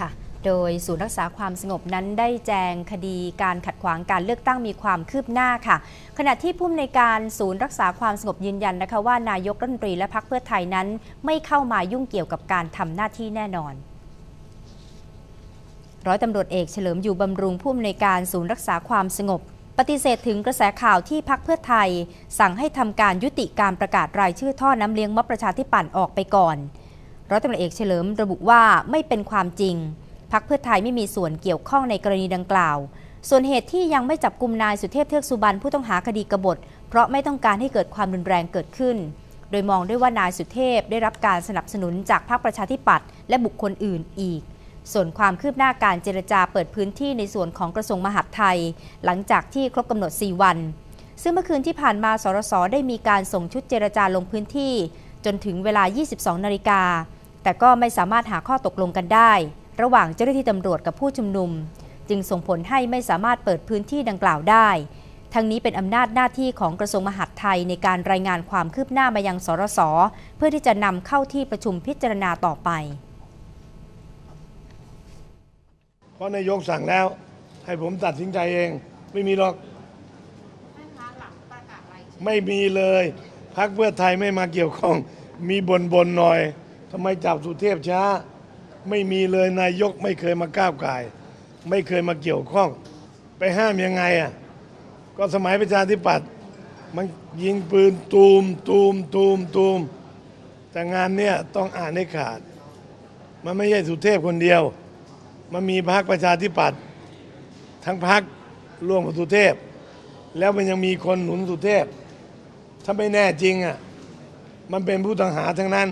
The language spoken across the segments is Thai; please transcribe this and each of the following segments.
ค่ะ โดยศูนย์รักษาความสงบนั้นได้แจงคดีการขัดขวางการเลือกตั้งมีความคืบหน้าค่ะ ขณะที่ผู้อำนวยการศูนย์รักษาความสงบยืนยันนะคะว่านายกรัฐมนตรีและพรรคเพื่อไทยนั้น ไม่เข้ามายุ่งเกี่ยวกับการทำหน้าที่แน่นอนร้อยตำรวจเอกเฉลิมอยู่บำรุงผู้อำนวยการศูนย์รักษาความสงบ ปฏิเสธถึงกระแสข่าวที่พักเพื่อไทย สั่งให้ทำการยุติการประกาศรายชื่อท่อน้ำเลี้ยงม็อบประชาธิปัตย์ออกไปก่อน ร้อยตำรวจเอกเฉลิมระบุว่าไม่เป็นความจริง พักเพื่อไทยไม่มีส่วนเกี่ยวข้องในกรณีดังกล่าว ส่วนเหตุที่ยังไม่จับกลุ่มนายสุเทพเทือกสุบรรณผู้ต้องหาคดีกบฏ เพราะไม่ต้องการให้เกิดความรุนแรงเกิดขึ้น โดยมองด้วยว่านายสุเทพได้รับการสนับสนุนจากพรรคประชาธิปัตย์และบุคคลอื่นอีกส่วนความคืบหน้าการเจรจาเปิดพื้นที่ในส่วนของกระทรวงมหาดไทย หลังจากที่ครบกำหนด 4 วัน ซึ่งเมื่อคืนที่ผ่านมาสรสได้มีการส่งชุดเจรจาลงพื้นที่ จนถึงเวลา 22 นาฬิกา แต่ก็ไม่สามารถหาข้อตกลงกันได้ ระหว่างเจ้าหน้าที่ตำรวจกับผู้ชุมนุม จึงส่งผลให้ไม่สามารถเปิดพื้นที่ดังกล่าวได้ ทั้งนี้เป็นอำนาจหน้าที่ของกระทรวงมหาดไทยในการรายงานความคืบหน้ามายังสรสเพื่อที่จะนำเข้าที่ประชุมพิจารณาต่อไป เพราะนายกสั่งแล้ว ให้ผมตัดสินใจเอง ไม่มีหรอกไม่มีเลย พักเพื่อไทยไม่มาเกี่ยวข้อง มีบนบนๆหน่อย ทำไมจับสุเทพช้า ไม่มีเลยนายกไม่เคยมาก้าวไก่าย ไม่เคยมาเกี่ยวข้อง ไปห้ามยังไงอะก็สมัยประชาธิปัตย์มันยิงปืนตูมตูมตูมตูมแต่งานเนี้ยต้องอ่านให้ขาด มันไม่ใช่สุเทพคนเดียว มันมีพรรคประชาธิปัตย์ทั้งพรรคร่วมกับสุเทพ แล้วมันยังมีคนหนุนสุเทพ ถ้าไม่แน่จริงอะมันเป็นผู้ต้องหาทั้งนั้น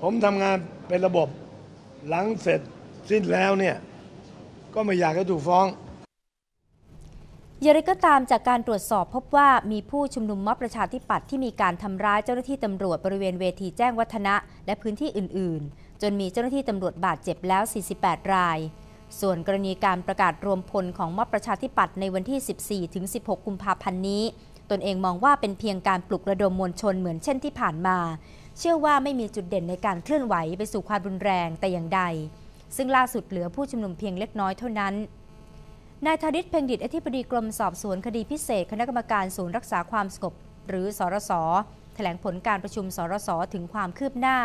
ผมทำงานเป็นระบบหลังเสร็จสิ้นแล้วเนี่ยก็ไม่อยากให้ถูกฟ้องอย่างไรก็ตามจากการตรวจสอบพบว่ามีผู้ชุมนุมม็อบประชาธิปัตย์ที่มีการทำร้ายเจ้าหน้าที่ตำรวจบริเวณเวทีแจ้งวัฒนะ และพื้นที่อื่น ๆ จนมีเจ้าหน้าที่ตำรวจบาดเจ็บแล้ว 48 ราย ส่วนกรณีการประกาศรวมพลของม็อบประชาธิปัตย์ในวันที่ 14-16 กุมภาพันธ์นี้ ตนเองมองว่าเป็นเพียงการปลุกระดมมวลชนเหมือนเช่นที่ผ่านมา เชื่อว่าไม่มีจุดเด่นในการเคลื่อนไหวไปสู่ความรุนแรงแต่อย่างใด ซึ่งล่าสุดเหลือผู้ชุมนุมเพียงเล็กน้อยเท่านั้น นายธดิษฐ์เพ่งดิตอธิบดีกรมสอบสวนคดีพิเศษ คณะกรรมการศูนย์รักษาความสงบหรือสรสแถลงผลการประชุมสรสถึงความคืบหน้า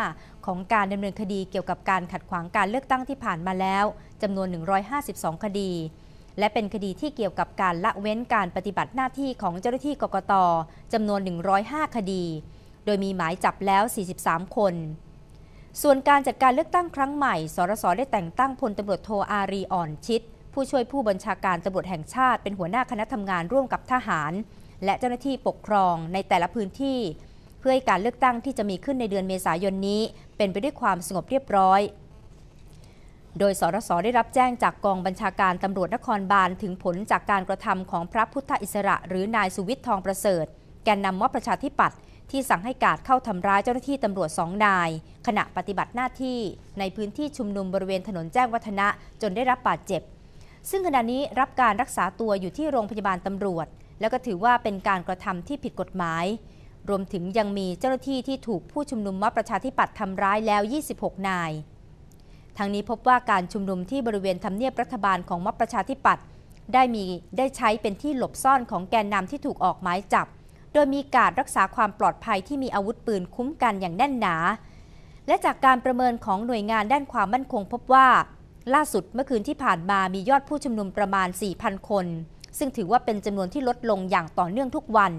ของการดำเนินคดีเกี่ยวกับการขัดขวางการเลือกตั้งที่ผ่านมาแล้วจำนวน 152 คดี และเป็นคดีที่เกี่ยวกับการละเว้นการปฏิบัติหน้าที่ของเจ้าหน้าที่กกตจำนวน 105 คดี โดยมีหมายจับแล้ว 43 คน ส่วนการจัดการเลือกตั้งครั้งใหม่ สรสได้แต่งตั้งพลตำรวจโทอารีอ่อนชิด ผู้ช่วยผู้บัญชาการตำรวจแห่งชาติ เป็นหัวหน้าคณะทำงานร่วมกับทหาร และเจ้าหน้าที่ปกครองในแต่ละพื้นที่ เพื่อให้การเลือกตั้งที่จะมีขึ้นในเดือนเมษายนนี้ เป็นไปด้วยความสงบเรียบร้อยโดยสรสได้รับแจ้งจากกองบัญชาการตำรวจนครบาลถึงผลจากการกระทำของพระพุทธอิสระ หรือนายสุวิทย์ทองประเสริฐ แกนนำม็อบประชาธิปัตย์ที่สั่งให้กาดเข้าทำร้ายเจ้าหน้าที่ตำรวจสองนาย ขณะปฏิบัติหน้าที่ในพื้นที่ชุมนุมบริเวณถนนแจ้งวัฒนะจนได้รับบาดเจ็บ ซึ่งขณะนี้รับการรักษาตัวอยู่ที่โรงพยาบาลตำรวจ แล้วก็ถือว่าเป็นการกระทำที่ผิดกฎหมาย รวมถึงยังมีเจ้าหน้าที่ที่ถูกผู้ชุมนุมม็อบประชาธิปัตย์ทำร้ายแล้ว 26 นายทั้งนี้พบว่าการชุมนุมที่บริเวณทำเนียบรัฐบาลของม็อบประชาธิปัตย์ได้มีได้ใช้เป็นที่หลบซ่อนของแกนนำที่ถูกออกหมายจับ โดยมีการรักษาความปลอดภัยที่มีอาวุธปืนคุ้มกันอย่างแน่นหนา และจากการประเมินของหน่วยงานด้านความมั่นคงพบว่า ล่าสุดเมื่อคืนที่ผ่านมามียอดผู้ชุมนุมประมาณ 4,000 คน ซึ่งถือว่าเป็นจำนวนที่ลดลงอย่างต่อเนื่องทุกวัน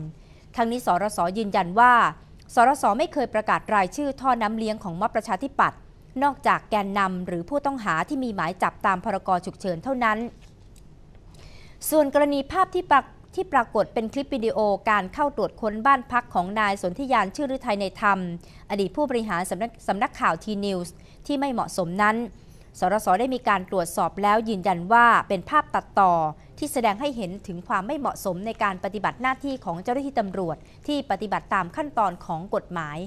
ทั้งนี้สรสยืนยันว่าสรสไม่เคยประกาศรายชื่อท่อน้ำเลี้ยงของม็อบประชาธิปัตย์นอกจากแกนนำหรือผู้ต้องหาที่มีหมายจับตามพรกฉุกเฉินเท่านั้น ส่วนกรณีภาพที่ปราก ที่ปรากฏเป็นคลิปวิดีโอการเข้าตรวจค้นบ้านพักของนายสนธิยานชื่อฤทัยในธรรม อดีตผู้บริหารสำนักสำนักข่าวทีนิวส์ที่ไม่เหมาะสมนั้น สรสได้มีการตรวจสอบแล้วยืนยันว่าเป็นภาพตัดต่อ ที่แสดงให้เห็นถึงความไม่เหมาะสมในการปฏิบัติหน้าที่ของเจ้าหน้าที่ตำรวจ ที่ปฏิบัติตามขั้นตอนของกฎหมาย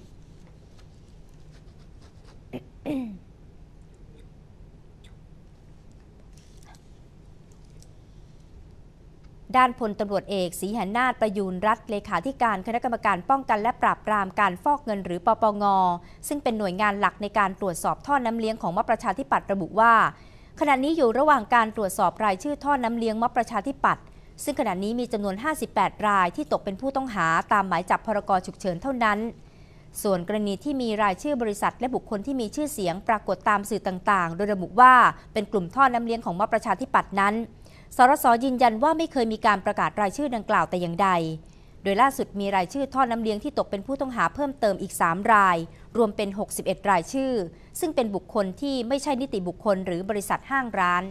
ด้านพลตำรวจเอกศรีหนาถประยูรรัฐเลขาธิการคณะกรรมการป้องกันและปราบปรามการฟอกเงินหรือปปง ซึ่งเป็นหน่วยงานหลักในการตรวจสอบท่อน้ำเลี้ยงของมประชาธิปัตย์ระบุว่า ขณะนี้อยู่ระหว่างการตรวจสอบรายชื่อท่อน้ำเลี้ยงมประชาธิปัตย์ซึ่งขณะนี้มีจำนวน 58 รายที่ตกเป็นผู้ต้องหาตามหมายจับพรกฉุกเฉินเท่านั้น ส่วนกรณีที่มีรายชื่อบริษัทและบุคคลที่มีชื่อเสียงปรากฏตามสื่อต่างๆ โดยระบุว่าเป็นกลุ่มท่อน้ำเลี้ยงของมประชาธิปัตย์นั้น สรสยืนยันว่าไม่เคยมีการประกาศรายชื่อดังกล่าวแต่อย่างใด โดยล่าสุดมีรายชื่อท่อน้ำเลี้ยงที่ตกเป็นผู้ต้องหาเพิ่มเติมอีก 3 ราย รวมเป็น 61 รายชื่อ ซึ่งเป็นบุคคลที่ไม่ใช่นิติบุคคลหรือบริษัทห้างร้าน